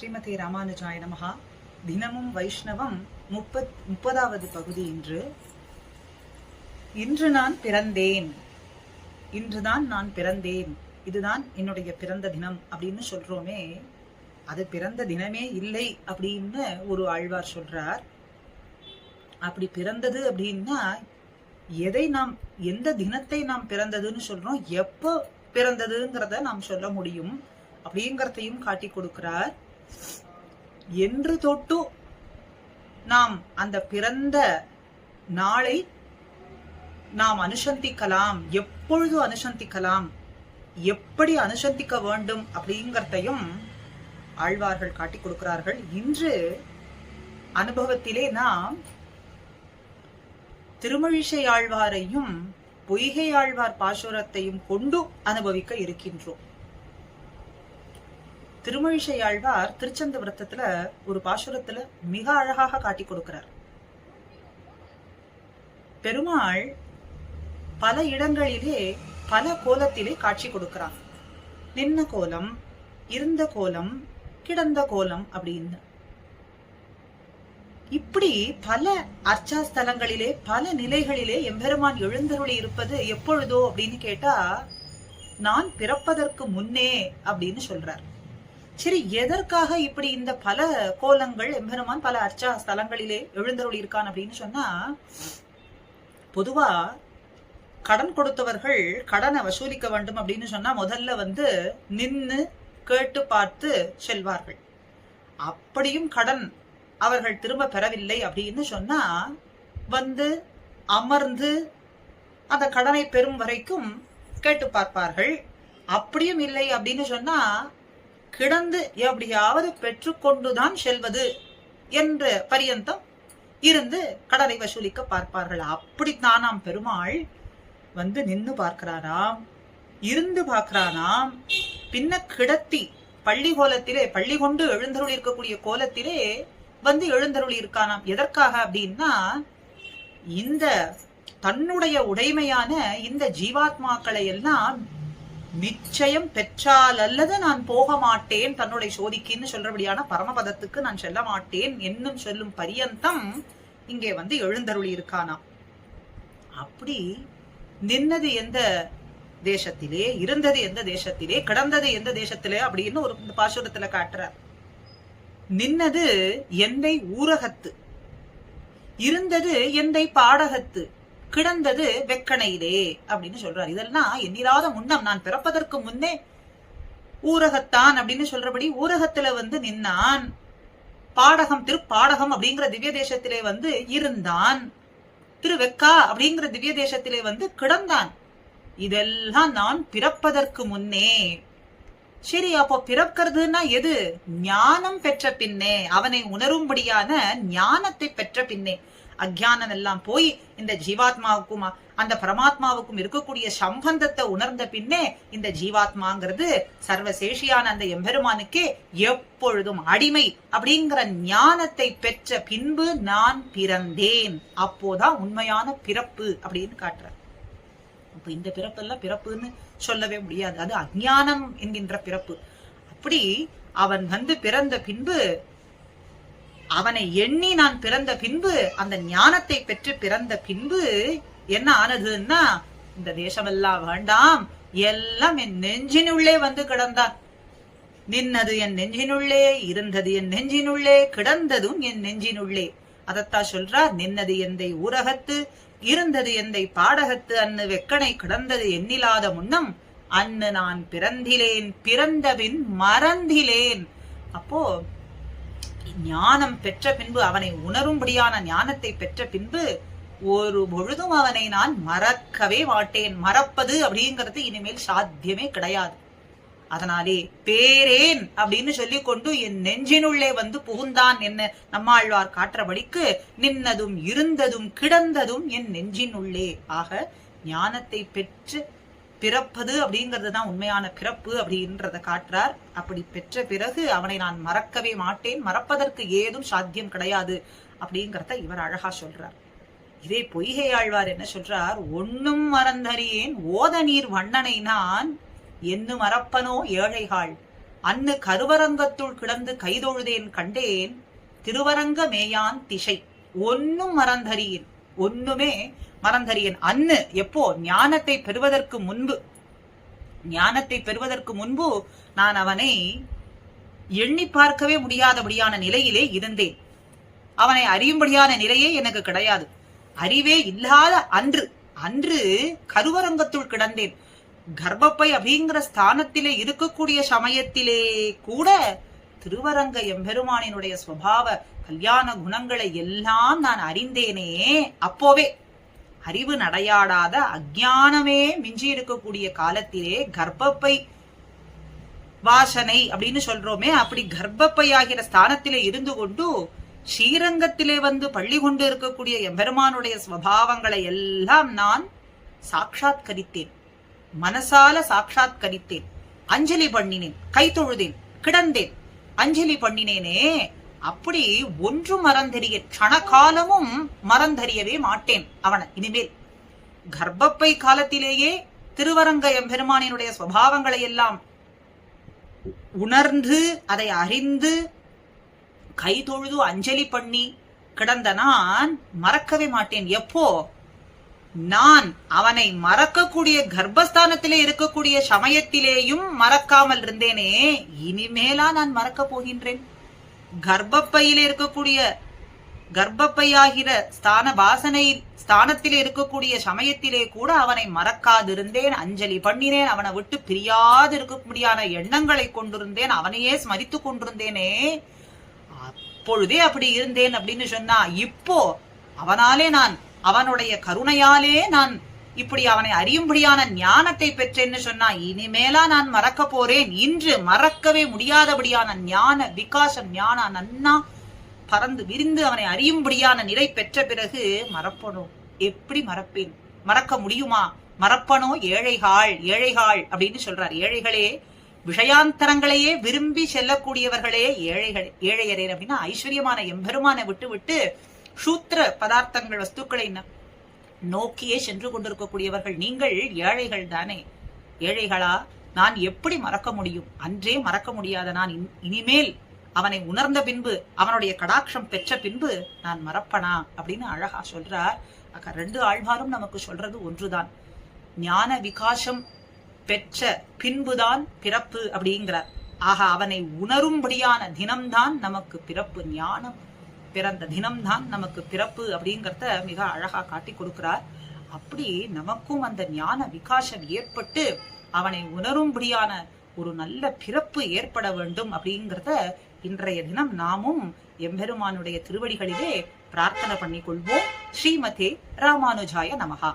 ஸ்ரீமதி ராமானுஜாய நமகா தினமும் வைஷ்ணவம் முப்பத் முப்பதாவது பகுதி இன்று. இன்று நான் பிறந்தேன். இன்றுதான் நான் பிறந்தேன். இதுதான் என்னுடைய பிறந்த தினம் அப்படின்னு சொல்றோமே. அது பிறந்த தினமே இல்லை அப்படின்னு ஒரு ஆழ்வார் சொல்றார். அப்படி பிறந்தது அப்படின்னா எதை நாம் எந்த தினத்தை நாம் பிறந்ததுன்னு சொல்றோம். எப்போ பிறந்ததுங்கிறத நாம் சொல்ல முடியும். அப்படிங்கிறதையும் காட்டி கொடுக்கிறார். என்று தொட்டு நாம் அந்த பிறந்த நாளை நாம் அனுசந்திக்கலாம். எப்பொழுது அனுசந்திக்கலாம்? எப்படி அனுசந்திக்க வேண்டும் அப்படிங்கிறதையும் ஆழ்வார்கள் காட்டி கொடுக்கிறார்கள். இன்று அனுபவத்திலே நாம் திருமழிசை ஆழ்வாரையும் பொய்கை ஆழ்வார் பாசுரத்தையும் கொண்டு அனுபவிக்க இருக்கின்றோம். திருமழிசை ஆழ்வார் திருச்சந்த விரத்தத்துல ஒரு பாசுரத்துல மிக அழகாக காட்டி கொடுக்கிறார். பெருமாள் பல இடங்களிலே பல கோலத்திலே காட்சி கொடுக்கிறார். நின்ன கோலம் இருந்த கோலம் கிடந்த கோலம் அப்படின்னு. இப்படி பல அர்ச்சா ஸ்தலங்களிலே பல நிலைகளிலே எம்பெருமான் எழுந்தருளி இருப்பது எப்பொழுதோ அப்படின்னு கேட்டா நான் பிறப்பதற்கு முன்னே அப்படின்னு சொல்றார். சரி எதற்காக இப்படி இந்த பல கோலங்கள் எம்பெருமான் பல அர்ச்சா ஸ்தலங்களிலே எழுந்தருள் இருக்கான் அப்படின்னு சொன்னா பொதுவா கடன் கொடுத்தவர்கள் கடனை வசூலிக்க வேண்டும் அப்படின்னு சொன்னா முதல்ல வந்து நின்னு கேட்டு பார்த்து செல்வார்கள். அப்படியும் கடன் அவர்கள் திரும்ப பெறவில்லை அப்படின்னு சொன்னா வந்து அமர்ந்து அந்த கடனை பெறும் வரைக்கும் கேட்டு பார்ப்பார்கள். அப்படியும் இல்லை அப்படின்னு சொன்னா கிடந்து எப்படியாவது பெற்றுக்கொண்டுதான் செல்வது என்ற பரியந்தம் இருந்து கடனை வசூலிக்க பார்ப்பார்கள். அப்படித்தானாம் பெருமாள். வந்து நின்னு பார்க்கிறாராம். இருந்து பார்க்கிறானாம் பின்ன கிடத்தி பள்ளி கோலத்திலே பள்ளி கொண்டு எழுந்தருள் இருக்கக்கூடிய கோலத்திலே வந்து எழுந்தருள் இருக்கானாம். எதற்காக அப்படின்னா இந்த தன்னுடைய உடைமையான இந்த ஜீவாத்மாக்களை எல்லாம் நிச்சயம் பெற்றால் அல்லது நான் போக மாட்டேன் தன்னுடைய சோதிக்கின்னு சொல்றபடியான பரமபதத்துக்கு நான் செல்ல மாட்டேன் என்னும் சொல்லும் பரியந்தம் இங்கே வந்து எழுந்தருளி இருக்கானா அப்படி நின்னது எந்த தேசத்திலே இருந்தது எந்த தேசத்திலே கிடந்தது எந்த தேசத்திலே அப்படின்னு ஒரு இந்த பாசுரத்துல காட்டுறார். நின்னது எந்தை ஊரகத்து இருந்தது எந்தை பாடகத்து கிடந்தது வெக்கணையிலே அப்படின்னு சொல்றார். இதெல்லாம் எண்ணிராத முன்னம் நான் பிறப்பதற்கு முன்னே ஊரகத்தான் அப்படின்னு சொல்றபடி ஊரகத்துல வந்து நின்னான். பாடகம் திருப்பாடகம் அப்படிங்கிற திவ்ய தேசத்திலே வந்து இருந்தான். திருவெக்கா அப்படிங்கிற திவ்ய தேசத்திலே வந்து கிடந்தான். இதெல்லாம் நான் பிறப்பதற்கு முன்னே. சரி அப்போ பிறக்கிறதுனா எது? ஞானம் பெற்ற பின்னே. அவனை உணரும்படியான ஞானத்தை பெற்ற பின்னே. அஜானம் எல்லாம் போய் இந்த ஜீவாத்மாவுக்கும் அந்த பரமாத்மாவுக்கும் இருக்கக்கூடிய சம்பந்தத்தை உணர்ந்த பின்னே இந்த ஜீவாத்மாங்கிறது சர்வசேஷியான அந்த எம்பெருமானுக்கே எப்பொழுதும் அடிமை அப்படிங்கிற ஞானத்தை பெற்ற பின்பு நான் பிறந்தேன். அப்போதான் உண்மையான பிறப்பு அப்படின்னு காட்டுற அப்ப இந்த பிறப்பெல்லாம் பிறப்புன்னு சொல்லவே முடியாது. அது அஜானம் என்கின்ற பிறப்பு. அப்படி அவன் வந்து பிறந்த பின்பு அவனை எண்ணி நான் பிறந்த பின்பு அந்த ஞானத்தை பெற்று பிறந்த பின்பு என்ன ஆனதுன்னா இந்த தேசமெல்லாம் வேண்டாம். எல்லாம் என் நெஞ்சினுள்ளே வந்து கிடந்தான். நின்னது என் நெஞ்சினுள்ளே இருந்தது என் நெஞ்சினுள்ளே கிடந்ததும் என் நெஞ்சினுள்ளே. அதத்தான் சொல்றா நின்னது எந்தை ஊரகத்து இருந்தது எந்தை பாடகத்து அன்னு வெக்கனை கிடந்தது எண்ணிலாத முன்னம். அன்னு நான் பிறந்திலேன் பிறந்தபின் மறந்திலேன். அப்போ ஞானம் பெற்ற பின்பு அவனை உணரும்படியான ஞானத்தை பெற்ற பின்பு ஒரு பொழுதும் அவனை நான் மறக்கவே மாட்டேன். மறப்பது அப்படிங்கிறது இனிமேல் சாத்தியமே கிடையாது. அதனாலே பேரேன் அப்படின்னு சொல்லி கொண்டு என் நெஞ்சினுள்ளே வந்து புகுந்தான் என்ன நம்மாழ்வார் காற்றபடிக்கு. நின்னதும் இருந்ததும் கிடந்ததும் என் நெஞ்சினுள்ளே. ஆக ஞானத்தை பெற்று பிறப்பது அப்படிங்கிறது தான் உண்மையான பிறப்பு அப்படின்றத காட்டுறார். அப்படி பெற்ற பிறகு அவனை நான் மறக்கவே மாட்டேன். மறப்பதற்கு ஏதும் சாத்தியம் கிடையாது அப்படிங்கறத இவர் அழகா சொல்றார். இதே பொய்கை ஆழ்வார் என்ன சொல்றார்? ஒன்னும் மறந்தறியேன். ஓத நீர் வண்ணனை நான். என்று மறப்பனோ ஏழைகாள். அன்னு கருவரங்கத்துள் கிடந்து கைதொழுதேன் கண்டேன். திருவரங்க மேயான் திசை. ஒன்னும் மறந்தறியேன். ஒண்ணுமே மறந்தறியன். அன்னு எப்போ? ஞானத்தை பெறுவதற்கு முன்பு. ஞானத்தை பெறுவதற்கு முன்பு நான் அவனை எண்ணி பார்க்கவே முடியாதபடியான நிலையிலே இருந்தேன். அவனை அறியும்படியான நிலையே எனக்கு கிடையாது. அறிவே இல்லாத அன்று அன்று கருவரங்கத்துள் கிடந்தேன். கர்ப்பப்பை அப்படிங்கிற ஸ்தானத்திலே இருக்கக்கூடிய சமயத்திலே கூட திருவரங்க எம்பெருமானினுடைய சுவாவ கல்யாண குணங்களை எல்லாம் நான் அறிந்தேனே அப்போவே. அறிவு நடையாடாத அஜானமே மிஞ்சி இருக்கக்கூடிய காலத்திலே கர்ப்பப்பை வாசனை அப்படின்னு சொல்றோமே அப்படி கர்ப்பப்பை ஆகிற ஸ்தானத்திலே இருந்து கொண்டு ஸ்ரீரங்கத்திலே வந்து பள்ளி கொண்டு இருக்கக்கூடிய எம்பெருமானுடைய ஸ்வபாவங்களை எல்லாம் நான் சாட்சாத்கரித்தேன். மனசால சாட்சாத்கரித்தேன். அஞ்சலி பண்ணினேன். கை தொழுதேன். கிடந்தேன். அஞ்சலி பண்ணினேனே. அப்படி ஒன்று மறந்தறிய கணகாலமும் மறந்தறியவே மாட்டேன் அவனை. இனிமேல் கர்ப்பப்பை காலத்திலேயே திருவரங்க எம்பெருமானினுடைய சுவாவங்களை எல்லாம் உணர்ந்து அதை அறிந்து கை தொழுது அஞ்சலி பண்ணி கிடந்த நான் மறக்கவே மாட்டேன். எப்போ? நான் அவனை மறக்கக்கூடிய கர்ப்பஸ்தானத்திலே இருக்கக்கூடிய சமயத்திலேயும் மறக்காமல் இருந்தேனே. இனிமேலா நான் மறக்க போகின்றேன். கர்ப்பப்பையில இருக்கக்கூடிய கர்ப்பப்பையாகிற ஸ்தான வாசனை ஸ்தானத்திலே இருக்கக்கூடிய சமயத்திலே கூட அவனை மறக்காதிருந்தேன் அஞ்சலி பண்ணினேன் அவனை விட்டு பிரியாது இருக்கக்கூடியான எண்ணங்களை கொண்டிருந்தேன் அவனையே ஸ்மரித்து கொண்டிருந்தேனே. அப்பொழுதே அப்படி இருந்தேன் அப்படின்னு சொன்னா இப்போ அவனாலே நான் அவனுடைய கருணையாலே நான் இப்படி அவனை அறியும்படியான ஞானத்தை பெற்றேன்னு சொன்னா இனிமேலா நான் மறக்க போறேன். இன்று மறக்கவே முடியாதபடியான ஞான விகாசம் ஞான நன்னா பறந்து விரிந்து அவனை அறியும்படியான நிலை பெற்ற பிறகு மறப்பனோ? எப்படி மறப்பேன்? மறக்க முடியுமா? மறப்பனோ? ஏழைகாள் ஏழைகாள் அப்படின்னு சொல்றார். ஏழைகளே விஷயாந்தரங்களையே விரும்பி செல்லக்கூடியவர்களே ஏழைகள் ஏழையரே அப்படின்னா ஐஸ்வர்யமான எம்பெருமான விட்டு விட்டு சூத்திர பதார்த்தங்கள் வஸ்துக்களை நோக்கியே சென்று கொண்டிருக்கக்கூடியவர்கள் நீங்கள் ஏழைகள் தானே. ஏழைகளா நான் எப்படி மறக்க முடியும்? அன்றே மறக்க முடியாத நான் இனிமேல் அவனை உணர்ந்த பின்பு அவனுடைய கடாட்சம் பெற்ற பின்பு நான் மறப்பனா? அப்படின்னு அழகா சொல்றார். அக்கா ரெண்டு ஆழ்வாரும் நமக்கு சொல்றது ஒன்றுதான். ஞான விகாசம் பெற்ற பின்புதான் பிறப்பு அப்படிங்கிறார். ஆக அவனை உணரும்படியான தினம்தான் நமக்கு பிறப்பு. ஞானம் பிறந்த தினம்தான் நமக்கு பிறப்பு அப்படிங்கிறத மிக அழகா காட்டி கொடுக்கிறார். அப்படி நமக்கும் அந்த ஞான விகாசம் ஏற்பட்டு அவனை உணரும்படியான ஒரு நல்ல பிறப்பு ஏற்பட வேண்டும் அப்படிங்கிறத இன்றைய தினம் நாமும் எம்பெருமானுடைய திருவடிகளிலே பிரார்த்தனை பண்ணிக் கொள்வோம் ஸ்ரீமதே ராமானுஜாய நமகா